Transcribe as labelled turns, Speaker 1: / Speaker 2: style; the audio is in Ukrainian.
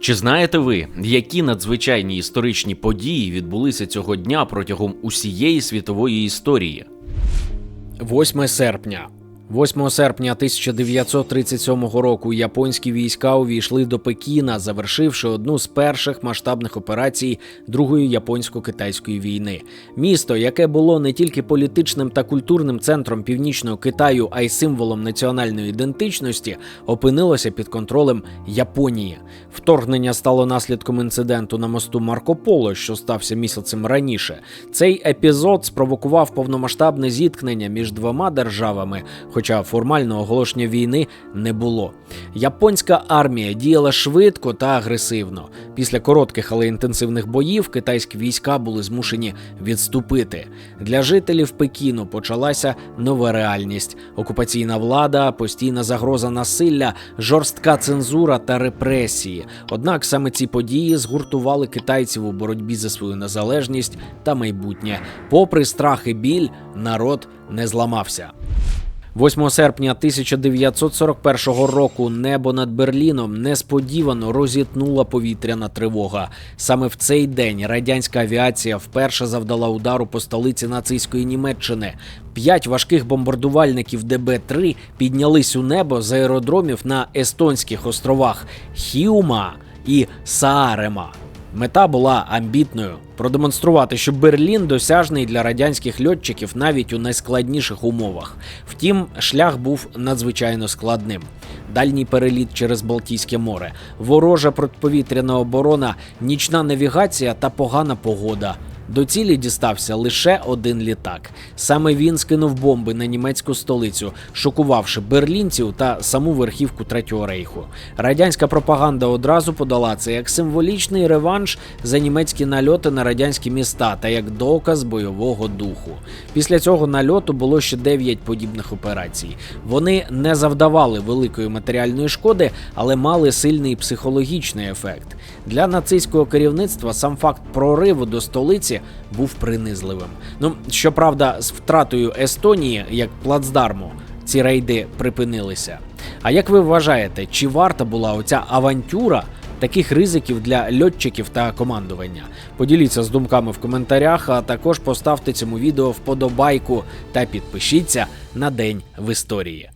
Speaker 1: Чи знаєте ви, які надзвичайні історичні події відбулися цього дня протягом усієї світової історії?
Speaker 2: 8 серпня. 8 серпня 1937 року японські війська увійшли до Пекіна, завершивши одну з перших масштабних операцій Другої японсько-китайської війни. Місто, яке було не тільки політичним та культурним центром північного Китаю, а й символом національної ідентичності, опинилося під контролем Японії. Вторгнення стало наслідком інциденту на мосту Марко Поло, що стався місяцем раніше. Цей епізод спровокував повномасштабне зіткнення між двома державами, хоча формального оголошення війни не було. Японська армія діяла швидко та агресивно. Після коротких, але інтенсивних боїв китайські війська були змушені відступити. Для жителів Пекіну почалася нова реальність: окупаційна влада, постійна загроза насилля, жорстка цензура та репресії. Однак саме ці події згуртували китайців у боротьбі за свою незалежність та майбутнє. Попри страх і біль, народ не зламався. 8 серпня 1941 року небо над Берліном несподівано розітнула повітряна тривога. Саме в цей день радянська авіація вперше завдала удару по столиці нацистської Німеччини. П'ять важких бомбардувальників ДБ-3 піднялись у небо з аеродромів на естонських островах Хіума і Саарема. Мета була амбітною продемонструвати, що Берлін досяжний для радянських льотчиків навіть у найскладніших умовах. Втім, шлях був надзвичайно складним. Дальній переліт через Балтійське море, ворожа протиповітряна оборона, нічна навігація та погана погода. До цілі дістався лише один літак. Саме він скинув бомби на німецьку столицю, шокувавши берлінців та саму верхівку Третього рейху. Радянська пропаганда одразу подала це як символічний реванш за німецькі нальоти на радянські міста та як доказ бойового духу. Після цього нальоту було ще 9 подібних операцій. Вони не завдавали великої матеріальної шкоди, але мали сильний психологічний ефект. Для нацистського керівництва сам факт прориву до столиці був принизливим. Ну щоправда, з втратою Естонії як плацдарму ці рейди припинилися. А як ви вважаєте, чи варта була оця авантюра таких ризиків для льотчиків та командування? Поділіться з думками в коментарях, а також поставте цьому відео вподобайку та підпишіться на день в історії.